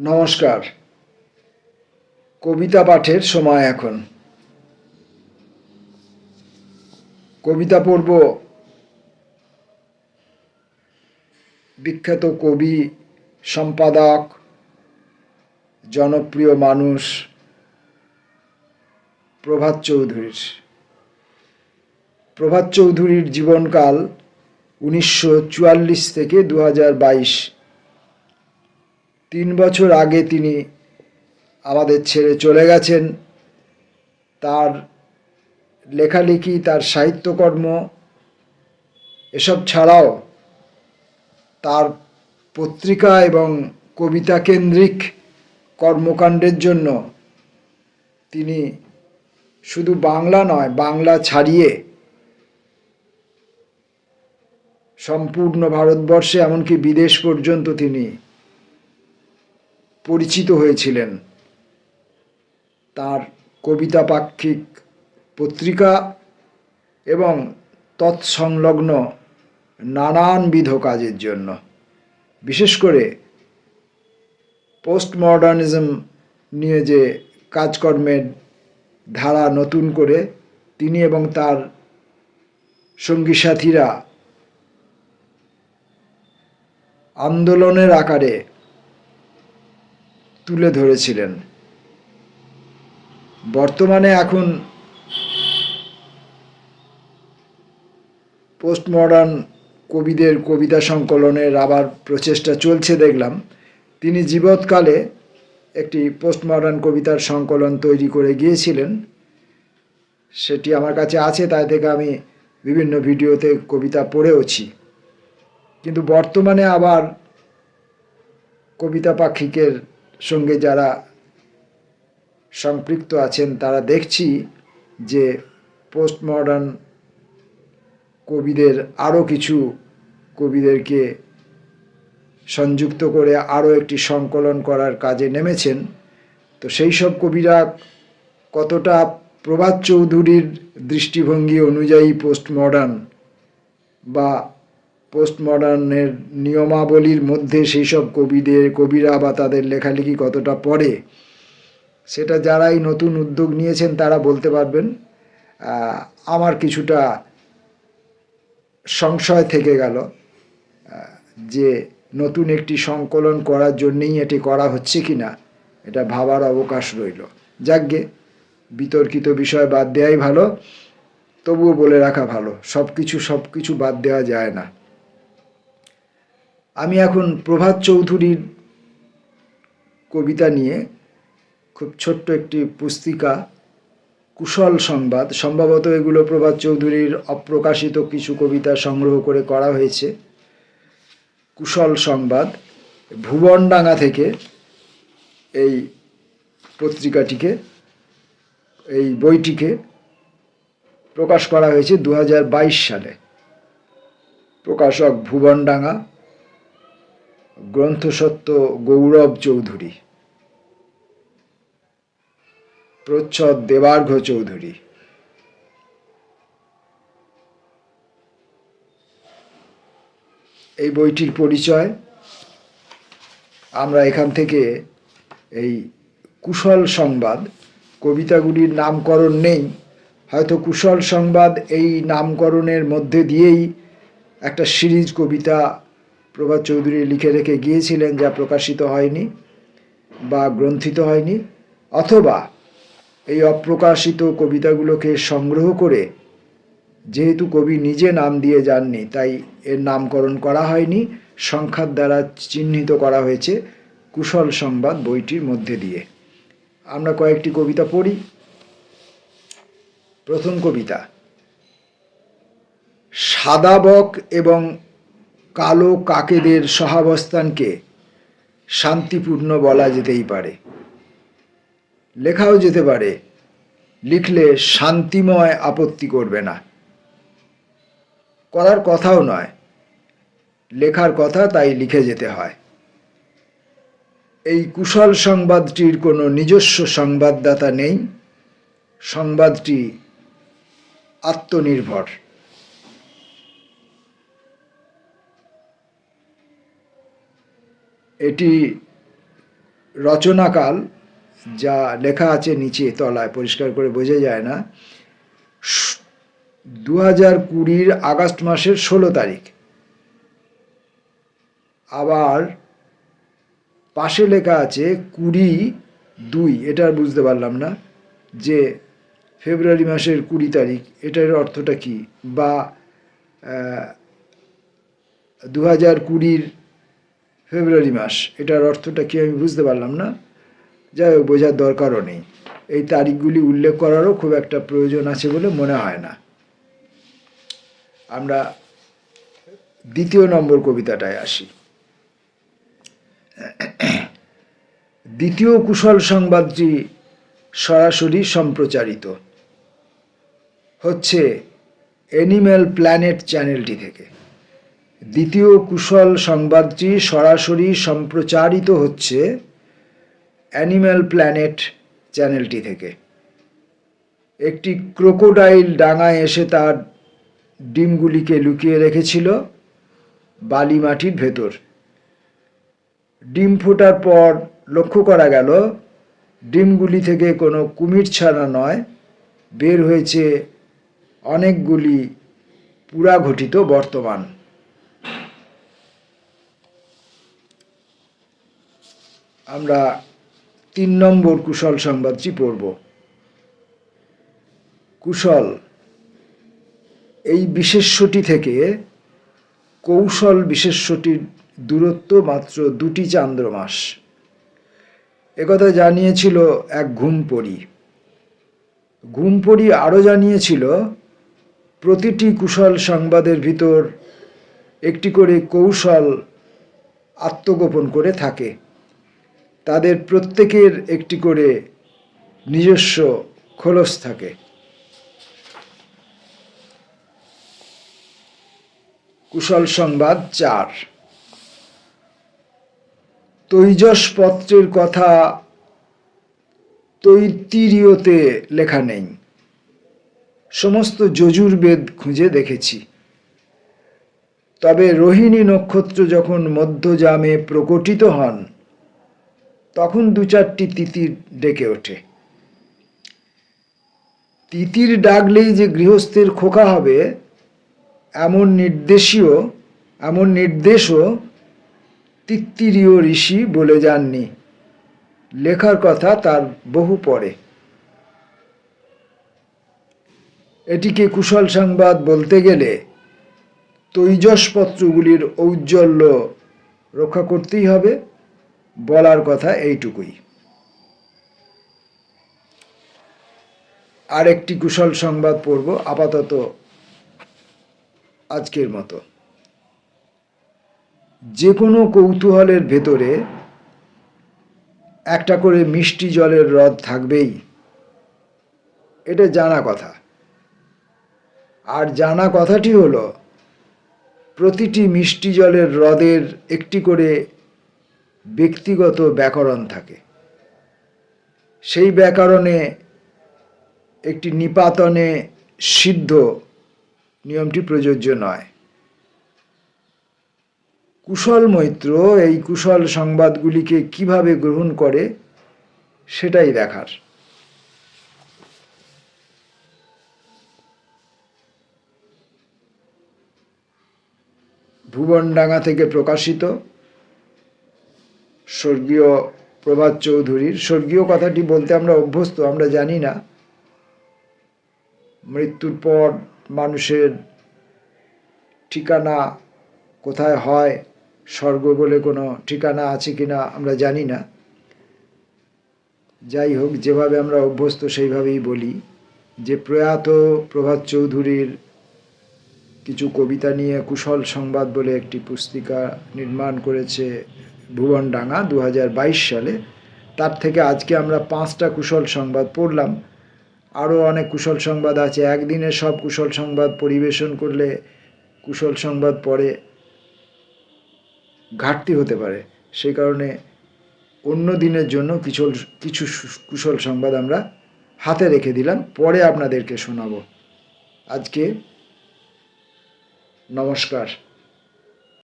নমস্কার। কবিতা পাঠের সময় এখন। কবিতা পড়ব বিখ্যাত কবি, সম্পাদক, জনপ্রিয় মানুষ প্রভাত চৌধুরীর। প্রভাত চৌধুরীর জীবনকাল উনিশশো চুয়াল্লিশ থেকে দু হাজার বাইশ তিন বছর আগে তিনি আমাদের ছেড়ে চলে গেছেন। তার লেখালেখি, তার সাহিত্যকর্ম, এসব ছাড়াও তার পত্রিকা এবং কবিতা কেন্দ্রিক কর্মকাণ্ডের জন্য তিনি শুধু বাংলা নয়, বাংলা ছাড়িয়ে সম্পূর্ণ ভারতবর্ষে, এমনকি বিদেশ পর্যন্ত তিনি পরিচিত হয়েছিলেন। তার কবিতা পাক্ষিক পত্রিকা এবং তৎসংলগ্ন নানানবিধ কাজের জন্য। বিশেষ করে পোস্ট মডার্নিজম নিয়ে যে কাজকর্মের ধারা নতুন করে তিনি এবং তার সঙ্গী সাথীরা আন্দোলনের আকারে তুলে ধরেছিলেন। বর্তমানে এখন পোস্ট মডার্ন কবিদের কবিতা সংকলনের আবার প্রচেষ্টা চলছে দেখলাম। তিনি জীবৎকালে একটি পোস্ট মডার্ন কবিতার সংকলন তৈরি করে গিয়েছিলেন। সেটি আমার কাছে আছে, তাই থেকে আমি বিভিন্ন ভিডিওতে কবিতা পড়েওছি। কিন্তু বর্তমানে আবার কবিতা পাক্ষিকের সঙ্গে যারা সম্পৃক্ত আছেন, তারা দেখছি যে পোস্ট মডার্ন কবিদের আরও কিছু কবিদেরকে সংযুক্ত করে আরও একটি সংকলন করার কাজে নেমেছেন। তো সেই সব কবিরা কতটা প্রভাত চৌধুরীর দৃষ্টিভঙ্গি অনুযায়ী পোস্ট মডার্ন বা পোস্ট মডার্নের নিয়মাবলীর মধ্যে সেই সব কবিদের, কবিরা বা তাদের লেখালেখি কতটা পড়ে, সেটা যারাই নতুন উদ্যোগ নিয়েছেন তারা বলতে পারবেন। আমার কিছুটা সংশয় থেকে গেল যে নতুন একটি সংকলন করার জন্যেই এটি করা হচ্ছে কি না এটা ভাবার অবকাশ রইল। যাকগে, বিতর্কিত বিষয় বাদ দেওয়াই ভালো, তবুও বলে রাখা ভালো সব কিছু সব কিছু বাদ দেওয়া যায় না। আমি এখন প্রভাত চৌধুরীর কবিতা নিয়ে খুব ছোট্ট একটি পুস্তিকা, কুশল সংবাদ। সম্ভবত এগুলো প্রভাত চৌধুরীর অপ্রকাশিত কিছু কবিতা সংগ্রহ করে করা হয়েছে। কুশল সংবাদ, ভুবনডাঙ্গা থেকে এই পত্রিকাটিকে, এই বইটিকে প্রকাশ করা হয়েছে দু হাজার বাইশ সালে। প্রকাশক ভুবনডাঙ্গা গ্রন্থসত্ত্ব গৌরব চৌধুরী। প্রচ্ছদ দেবার্ঘ চৌধুরী। এই বইটির পরিচয় আমরা এখান থেকে এই কুশল সংবাদ, কবিতাগুলির নামকরণ নেই। হয়তো কুশল সংবাদ এই নামকরণের মধ্যে দিয়েই একটা সিরিজ কবিতা প্রভাত চৌধুরী লিখে রেখে গিয়েছিলেন যা প্রকাশিত হয়নি বা গ্রন্থিত হয়নি, অথবা এই অপ্রকাশিত কবিতাগুলোকে সংগ্রহ করে যেহেতু কবি নিজে নাম দিয়ে যাননি, তাই এর নামকরণ করা হয়নি, সংখ্যার দ্বারা চিহ্নিত করা হয়েছে কুশল সংবাদ বইটির মধ্যে দিয়ে। আমরা কয়েকটি কবিতা পড়ি। প্রথম কবিতা সাদা বক এবং কালো কাকেদের সহাবস্থানকে শান্তিপূর্ণ বলা যেতেই পারে। লেখাও যেতে পারে, লিখলে শান্তিময় আপত্তি করবে না। করার কথাও নয়, লেখার কথা তাই লিখে যেতে হয়। এই কুশল সংবাদটির কোনো নিজস্ব সংবাদদাতা নেই, সংবাদটি আত্মনির্ভর। এটি রচনাকাল যা লেখা আছে নিচে তলায়, পরিষ্কার করে বোঝা যায় না। দু হাজার কুড়ির আগস্ট মাসের ষোলো তারিখ। আবার পাশে লেখা আছে কুড়ি দুই, এটা আর বুঝতে পারলাম না যে ফেব্রুয়ারি মাসের কুড়ি তারিখ, এটার অর্থটা কি? বা দু হাজার কুড়ির ফেব্রুয়ারি মাস। এটার অর্থটা কি আমি বুঝতে পারলাম না। যাই হোক, বোঝার দরকারও নেই। এই তারিখগুলি উল্লেখ করারও খুব একটা প্রয়োজন আছে বলে মনে হয় না। আমরা দ্বিতীয় নম্বর কবিতাটায় আসি। দ্বিতীয় কুশল সংবাদটি সরাসরি সম্প্রচারিত। হচ্ছে অ্যানিম্যাল প্ল্যানেট চ্যানেলটি থেকে। দ্বিতীয় কুশল সংবাদটি সরাসরি সম্প্রচারিত হচ্ছে অ্যানিম্যাল প্ল্যানেট চ্যানেলটি থেকে। একটি ক্রোকোডাইল ডাঙায় এসে তার ডিমগুলিকে লুকিয়ে রেখেছিল বালি মাটির ভেতর। ডিম ফোটার পর লক্ষ্য করা গেল, ডিমগুলি থেকে কোনো কুমির ছাড়া নয়, বের হয়েছে অনেকগুলি পুরাঘটিত বর্তমান। আমরা তিন নম্বর কুশল সংবাদটি পড়ব। কুশল, এই বিশেষ্যটি থেকে কৌশল বিশেষ্যটির দূরত্ব মাত্র দুটি চান্দ্রমাস। একথা জানিয়েছিল এক ঘুমপড়ি। ঘুমপড়ি আরও জানিয়েছিল, প্রতিটি কুশল সংবাদের ভিতর একটি করে কৌশল আত্মগোপন করে থাকে। তাদের প্রত্যেকের একটি করে নিজস্ব খোলস থাকে। কুশল সংবাদ চার। তৈজস পত্রের কথা তৈতিরীয়তে লেখা নেই। সমস্ত যজুর্বেদ খুঁজে দেখেছি। তবে রোহিণী নক্ষত্র যখন মধ্যজামে প্রকটিত হন তখন দু চারটি তিতির ডেকে ওঠে। তিতির ডাকলেই যে গৃহস্থের খোকা হবে, এমন নির্দেশীয়, এমন নির্দেশও তিত্তিরীয় ঋষি বলে যাননি। লেখার কথা তার বহু পরে। এটিকে কুশল সংবাদ বলতে গেলে তৈজসপত্রগুলির ঔজ্জ্বল্য রক্ষা করতেই হবে। বলার কথা এইটুকুই। আর একটি কুশল সংবাদ পড়ব, আপাতত আজকের মতো। যে কোনো কৌতূহলের ভেতরে একটা করে মিষ্টি জলের হ্রদ থাকবেই। এটা জানা কথা। আর জানা কথাটি হলো, প্রতিটি মিষ্টি জলের হ্রদের একটি করে ব্যক্তিগত ব্যাকরণ থাকে। সেই ব্যাকরণে একটি নিপাতনে সিদ্ধ নিয়মটি প্রযোজ্য নয়। কুশল মৈত্র এই কুশল সংবাদগুলিকে কীভাবে গ্রহণ করে সেটাই দেখার। ভুবনডাঙ্গা থেকে প্রকাশিত স্বর্গীয় প্রভাত চৌধুরীর। স্বর্গীয় কথাটি বলতে আমরা অভ্যস্ত, আমরা জানি না। মৃত্যুর পর মানুষের ঠিকানা কোথায় হয়? স্বর্গ বলে কোনো ঠিকানা আছে কি না আমরা জানি না। যাই হোক, যেভাবে আমরা অভ্যস্ত সেইভাবেই বলি যে প্রয়াত প্রভাত চৌধুরীর কিছু কবিতা নিয়ে কুশল সংবাদ বলে একটি পুস্তিকা নির্মাণ করেছে ভুবনডাঙ্গা দু হাজার বাইশ সালে। তার থেকে আজকে আমরা পাঁচটা কুশল সংবাদ পড়লাম। আরও অনেক কুশল সংবাদ আছে। একদিনে সব কুশল সংবাদ পরিবেশন করলে কুশল সংবাদ পরে ঘাটতি হতে পারে। সেই কারণে অন্য দিনের জন্য কিছু কিছু কুশল সংবাদ আমরা হাতে রেখে দিলাম। পরে আপনাদেরকে শোনাব। আজকে নমস্কার।